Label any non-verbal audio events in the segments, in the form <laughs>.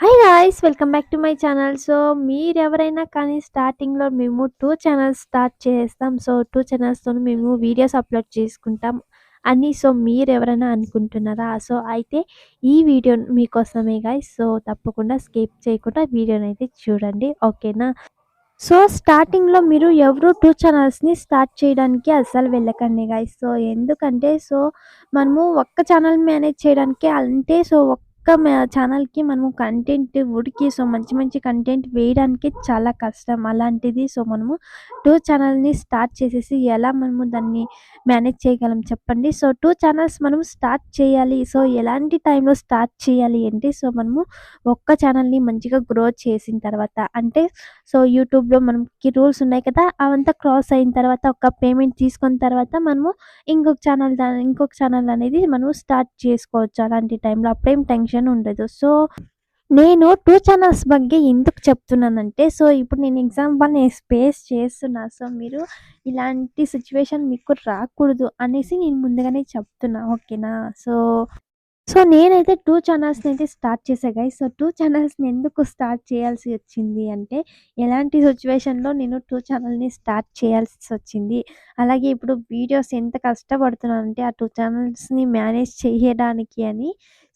Hi guys welcome back to my channel so మీరు ఎవరైనా కానీ స్టార్టింగ్లో మేము టూ ఛానల్స్ స్టార్ట్ చేస్తాం. సో టూ ఛానల్స్తో మేము వీడియోస్ అప్లోడ్ చేసుకుంటాం అని సో మీరు ఎవరైనా అనుకుంటున్నారా? సో అయితే ఈ వీడియో మీకోసమే గాయస్ సో తప్పకుండా స్కిప్ చేయకుండా వీడియోని అయితే చూడండి. ఓకేనా సో స్టార్టింగ్లో మీరు ఎవరు టూ ఛానల్స్ని స్టార్ట్ చేయడానికి అస్సలు వెళ్ళకండి గాయ్స్ సో ఎందుకంటే సో మనము ఒక్క ఛానల్ మేనేజ్ చేయడానికి అంటే సో ఒక్క ఛానల్కి మనము కంటెంట్ ఉడికి సో మంచి మంచి కంటెంట్ వేయడానికి చాలా కష్టం. అలాంటిది సో మనము టూ ఛానల్ని స్టార్ట్ చేసేసి ఎలా మనము దాన్ని మేనేజ్ చేయగలం చెప్పండి. సో టూ ఛానల్స్ మనం స్టార్ట్ చేయాలి. సో ఎలాంటి టైంలో స్టార్ట్ చేయాలి అంటే సో మనము ఒక్క ఛానల్ని మంచిగా గ్రో చేసిన తర్వాత అంటే సో యూట్యూబ్లో మనకి రూల్స్ ఉన్నాయి కదా అవంతా క్రాస్ అయిన తర్వాత ఒక పేమెంట్ తీసుకున్న తర్వాత మనము ఇంకొక ఛానల్ ఇంకొక ఛానల్ అనేది మనం స్టార్ట్ చేసుకోవచ్చు అలాంటి టైంలో అప్పుడేం టెన్షన్ ఉండదు సో నేను టూ ఛానల్స్ ಬಗ್ಗೆ ఎందుకు చెప్తున్నానంటే సో ఇప్పుడు నేను ఎగ్జాంపుల్ నేను స్పేస్ చేస్తున్నా సో మీరు ఇలాంటి సిచ్యువేషన్ మీకు రాకూడదు అనేసి నేను ముందుగానే చెప్తున్నా ఓకేనా సో సో నేనైతే టూ ఛానల్స్ని అయితే స్టార్ట్ చేసా గైస్ సో టూ ఛానల్స్ని ఎందుకు స్టార్ట్ చేయాల్సి వచ్చింది అంటే ఎలాంటి సిచ్యువేషన్లో నేను టూ ఛానల్ని స్టార్ట్ చేయాల్సి వచ్చింది అలాగే ఇప్పుడు వీడియోస్ ఎంత కష్టపడుతున్నానంటే ఆ టూ ఛానల్స్ని మేనేజ్ చేయడానికి అని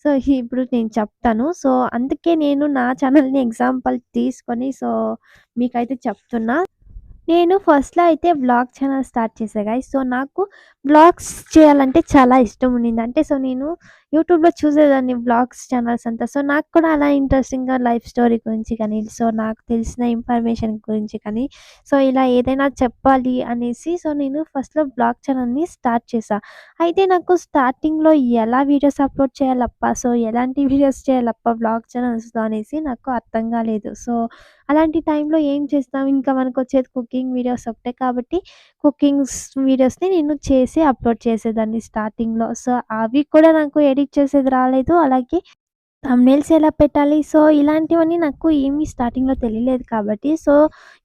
సో ఇప్పుడు నేను చెప్తాను సో అందుకే నేను నా ఛానల్ని ఎగ్జాంపుల్ తీసుకొని సో మీకైతే చెప్తున్నా నేను ఫస్ట్‌లో అయితే బ్లాగ్ ఛానల్ స్టార్ట్ చేసా గైస్. సో, నాకు బ్లాగ్స్ చేయాలంటే చాలా ఇష్టం ఉండింది. అంటే సో, నేను యూట్యూబ్‌లో చూసేదాన్ని బ్లాగ్స్ ఛానల్స్ అంతా. సో, నాకు కూడా అలా ఇంట్రెస్టింగ్‌గా లైఫ్ స్టోరీ గురించి కానీ, సో, నాకు తెలిసిన ఇన్ఫర్మేషన్ గురించి కానీ, సో, ఇలా ఏదైనా చెప్పాలి అనేసి సో, నేను ఫస్ట్‌లో బ్లాగ్ ఛానల్‌ని స్టార్ట్ చేశా. అయితే నాకు స్టార్టింగ్‌లో ఎలా వీడియోస్ అప్‌లోడ్ చేయాలప్ప సో, ఎలాంటి వీడియోస్ చేయాలప్ప బ్లాగ్ ఛానల్స్‌లో అనేసి నాకు అర్థం కాలేదు. సో, అలాంటి టైంలో ఏం చేస్తాం ఇంకా మనకు వచ్చేది కుకింగ్ వీడియోస్ ఒకటే కాబట్టి కుకింగ్స్ వీడియోస్‌ని నేను చేసి అప్‌లోడ్ చేసేదాన్ని స్టార్టింగ్‌లో. సో, అవి కూడా నాకు ఎడిట్ చేసేది రాలేదు. అలాగే థంబ్‌నెయిల్స్ ఎలా పెట్టాలి? సో, ఇలాంటివన్నీ నాకు ఏమి స్టార్టింగ్‌లో తెలియలేదు కాబట్టి సో,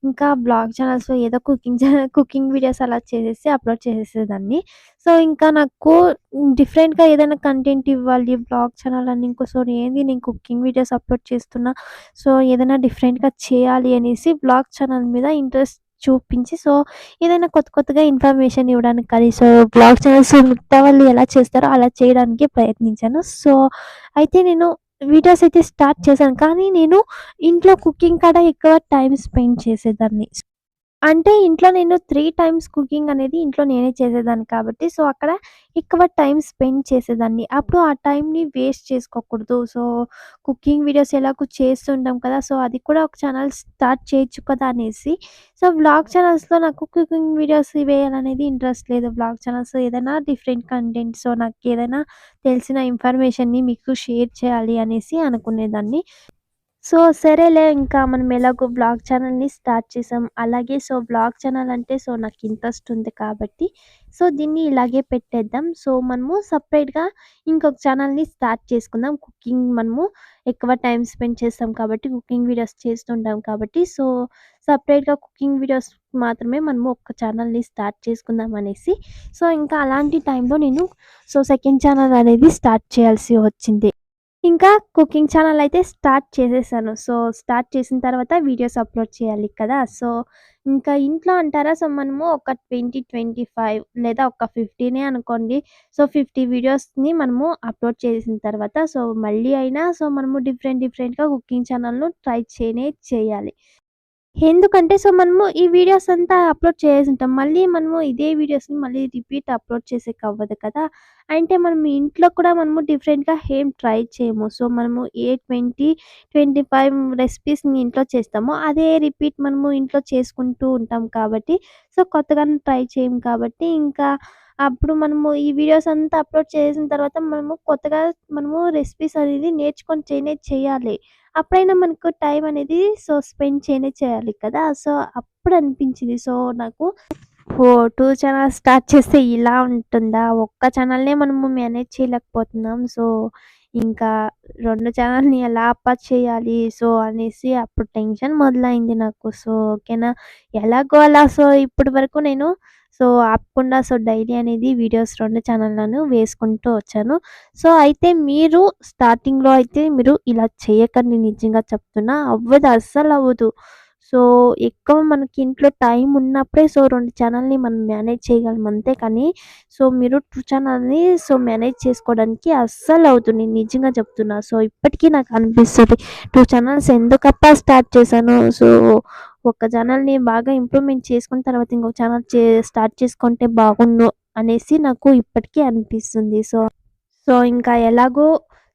ఇంకా బ్లాగ్ ఛానల్స్‌లో ఏదో కుకింగ్ ఛానల్ కుకింగ్ వీడియోస్ అలా చేసేసి అప్‌లోడ్ చేసేసేదాన్ని. సో, ఇంకా నాకు డిఫరెంట్‌గా ఏదైనా కంటెంట్ ఇవ్వాలి బ్లాగ్ ఛానల్ అని ఇంకో సో, ఏంది నేను కుకింగ్ వీడియోస్ అప్‌లోడ్ చేస్తున్నా. సో, ఏదైనా డిఫరెంట్‌గా చేయాలి అనేసి బ్లాగ్ ఛానల్ మీద ఇంట్రెస్ట్ చూపించి సో, ఏదైనా కొత్త కొత్తగా ఇన్ఫర్మేషన్ ఇవ్వడానికి కానీ సో, బ్లాగ్ ఛానల్స్ మిగతా వాళ్ళు ఎలా చేస్తారో అలా చేయడానికి ప్రయత్నించాను. సో, అయితే నేను వీడియోస్ అయితే స్టార్ట్ చేశాను. కానీ నేను ఇంట్లో కుకింగ్ కాడ ఎక్కువ టైం స్పెండ్ చేసేదాన్ని. అంటే ఇంట్లో నేను 3 టైమ్స్ కుకింగ్ అనేది ఇంట్లో నేనే చేసేదాన్ని కాబట్టి సో, అక్కడ ఎక్కువ టైమ్ స్పెండ్ చేసేదాన్ని. అప్పుడు ఆ టైమ్‌ని వేస్ట్ చేసుకోకూడదు. సో, కుకింగ్ వీడియోస్ ఎలాగో చేస్తుంటాం కదా! సో, అది కూడా ఒక ఛానల్ స్టార్ట్ చేయొచ్చు కదా! అనేసి సో, వ్లాగ్ ఛానల్స్‌లో నాకు కుకింగ్ వీడియోస్ వేయాలనేది ఇంట్రెస్ట్ లేదు. వ్లాగ్ ఛానల్స్ ఏదైనా డిఫరెంట్ కంటెంట్ సో, నాకేదైనా తెలిసిన ఇన్ఫర్మేషన్‌ని మీకు షేర్ చేయాలి అనేసి అనుకునేదాన్ని. సో, సరేలే ఇంకా మనం ఎలాగో బ్లాగ్ ఛానల్‌ని స్టార్ట్ చేసాం. అలాగే సో, బ్లాగ్ ఛానల్ అంటే సో, నాకు ఇంట్రెస్ట్ ఉంది కాబట్టి సో, దీన్ని ఇలాగే పెట్టేద్దాం. సో, మనము సపరేట్గా ఇంకొక ఛానల్‌ని స్టార్ట్ చేసుకుందాం. కుకింగ్ మనము ఎక్కువ టైం స్పెండ్ చేస్తాం కాబట్టి కుకింగ్ వీడియోస్ చేస్తుంటాం కాబట్టి సో, సపరేట్గా కుకింగ్ వీడియోస్ మాత్రమే మనము ఒక ఛానల్‌ని స్టార్ట్ చేసుకుందాం అనేసి సో, ఇంకా అలాంటి టైంలో నేను సో, సెకండ్ ఛానల్ అనేది స్టార్ట్ చేయాల్సి వచ్చింది. ఇంకా కుకింగ్ ఛానల్ అయితే స్టార్ట్ చేసేసాను. సో, స్టార్ట్ చేసిన తర్వాత వీడియోస్ అప్‌లోడ్ చేయాలి కదా! సో, ఇంకా ఇంట్లో అంటారా సో, మనము ఒక 20, 25 లేదా ఒక 15 అనుకోండి. సో, 50 వీడియోస్‌ని మనము అప్‌లోడ్ చేసిన తర్వాత సో, మళ్ళీ అయినా సో, మనము డిఫరెంట్ డిఫరెంట్‌గా కుకింగ్ ఛానల్‌ను ట్రై చేయనే చేయాలి. ఎందుకంటే సో, మనము ఈ వీడియోస్ అంతా అప్‌లోడ్ చేసి ఉంటాం మళ్ళీ మనము ఇదే వీడియోస్‌ని మళ్ళీ రిపీట్ అప్‌లోడ్ చేసేకి అవ్వదు కదా! అంటే మనం ఇంట్లో కూడా మనము డిఫరెంట్‌గా ఏం ట్రై చేయము. సో, మనము ఏ 20, 25 రెసిపీస్‌ని ఇంట్లో చేస్తామో అదే రిపీట్ మనము ఇంట్లో చేసుకుంటూ ఉంటాం కాబట్టి సో, కొత్తగా ట్రై చేయము కాబట్టి ఇంకా అప్పుడు మనము ఈ వీడియోస్ అంతా అప్‌లోడ్ చేసిన తర్వాత మనము కొత్తగా మనము రెసిపీస్ అనేది నేర్చుకొని చేయనే చేయాలి. అప్పుడైనా మనకు టైం అనేది సో, స్పెండ్ చేయనే చేయాలి కదా! సో, అప్పుడు అనిపించింది. సో, నాకు ఓ టూ ఛానల్ స్టార్ట్ చేస్తే ఇలా ఉంటుందా? ఒక్క ఛానల్‌నే మనము మేనేజ్ చేయలేకపోతున్నాం. సో, ఇంకా రెండు ఛానల్‌ని ఎలా అప్ప చేయాలి? సో, అనేసి అప్పుడు టెన్షన్ మొదలైంది నాకు. సో, ఓకేనా. ఎలాగో అలా సో, ఇప్పటి వరకు నేను సో, ఆపకుండా సో, డైలీ అనేది వీడియోస్ రెండు ఛానళ్ళను వేసుకుంటూ వచ్చాను. సో, అయితే మీరు స్టార్టింగ్‌లో అయితే మీరు ఇలా చేయకండి నిజంగా చెప్తున్నా. అవ్వదు అస్సలు అవ్వదు సో, ఎక్కువ మనకి ఇంట్లో టైం ఉన్నప్పుడే సో, రెండు ఛానల్‌ని మనం మేనేజ్ చేయగలం అంతే కానీ, సో, మీరు టూ ఛానల్‌ని సో, మేనేజ్ చేసుకోవడానికి అస్సలు నేను నిజంగా చెప్తున్నా. సో, ఇప్పటికీ నాకు అనిపిస్తుంది టూ ఛానల్స్ ఎందుకప్ప స్టార్ట్ చేశాను. సో, ఒక ఛానల్‌ని బాగా ఇంప్రూవ్‌మెంట్ చేసుకున్న తర్వాత ఇంకొక ఛానల్ చే స్టార్ట్ చేసుకుంటే బాగుండు అనేసి నాకు ఇప్పటికీ అనిపిస్తుంది. సో, సో, ఇంకా ఎలాగో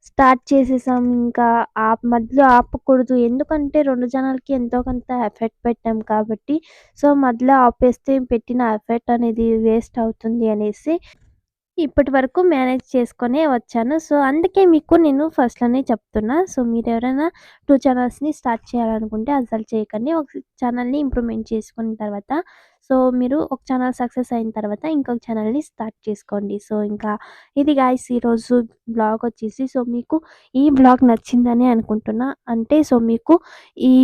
స్టార్ట్ చేసేసాం. ఇంకా ఆ మధ్యలో ఆపకూడదు. ఎందుకంటే రెండు జనాలకి ఎంతో కొంత ఎఫర్ట్ పెట్టాం కాబట్టి, సో, మధ్యలో ఆపేస్తే పెట్టిన ఎఫర్ట్ అనేది వేస్ట్ అవుతుంది అనేసి ఇప్పటి వరకు మేనేజ్ చేసుకునే వచ్చాను. సో, అందుకే మీకు నేను ఫస్ట్‌లోనే చెప్తున్నా. సో, మీరు ఎవరైనా టూ ఛానల్స్‌ని స్టార్ట్ చేయాలనుకుంటే అసలు చేయకండి. ఒక ఛానల్‌ని ఇంప్రూవ్‌మెంట్ చేసుకున్న తర్వాత, సో, మీరు ఒక ఛానల్ సక్సెస్ అయిన తర్వాత ఇంకొక ఛానల్‌ని స్టార్ట్ చేసుకోండి. సో, ఇంకా ఇది గాయ్స్ ఈరోజు బ్లాగ్ వచ్చేసి సో, మీకు ఈ బ్లాగ్ నచ్చిందని అనుకుంటున్నా. అంటే సో, మీకు ఈ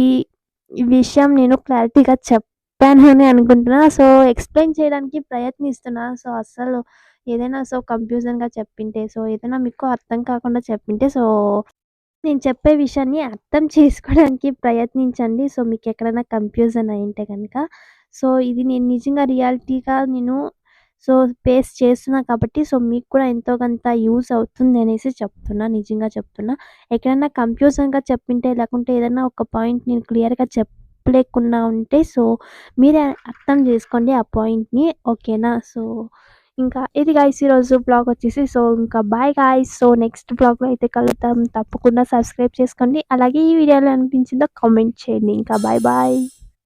విషయం నేను క్లారిటీగా చెప్పాను అని అనుకుంటున్నా. సో, ఎక్స్‌ప్లెయిన్ చేయడానికి ప్రయత్నిస్తున్నా. సో, అసలు ఏదైనా సో, కన్‌ఫ్యూజన్‌గా చెప్పింటే, సో, ఏదైనా మీకు అర్థం కాకుండా చెప్పింటే సో, నేను చెప్పే విషయాన్ని అర్థం <laughs> చేసుకోవడానికి ప్రయత్నించండి. సో, మీకు ఎక్కడైనా కన్‌ఫ్యూజన్ అయింటే కనుక సో, ఇది నేను నిజంగా రియాలిటీగా నేను సో, ఫేస్ చేస్తున్నా కాబట్టి సో, మీకు కూడా ఎంతో కొంత యూజ్ అవుతుంది అనేసి చెప్తున్నా. నిజంగా చెప్తున్నా. ఎక్కడైనా కన్‌ఫ్యూజన్‌గా చెప్పింటే లేకుంటే ఏదైనా ఒక పాయింట్ నేను క్లియర్‌గా చెప్పలేకున్నా ఉంటే సో, మీరే అర్థం చేసుకోండి ఆ పాయింట్‌ని. ఓకేనా. సో, ఇంకా ఇది గాయస్ ఈరోజు బ్లాగ్ వచ్చేసి సో, ఇంకా బాయ్ గాయ్స్. సో, నెక్స్ట్ బ్లాగ్‌లో అయితే కలుద్దాం. తప్పకుండా సబ్స్క్రైబ్ చేసుకోండి. అలాగే ఈ వీడియో అనిపించిందో కామెంట్ చేయండి. ఇంకా బాయ్ బాయ్.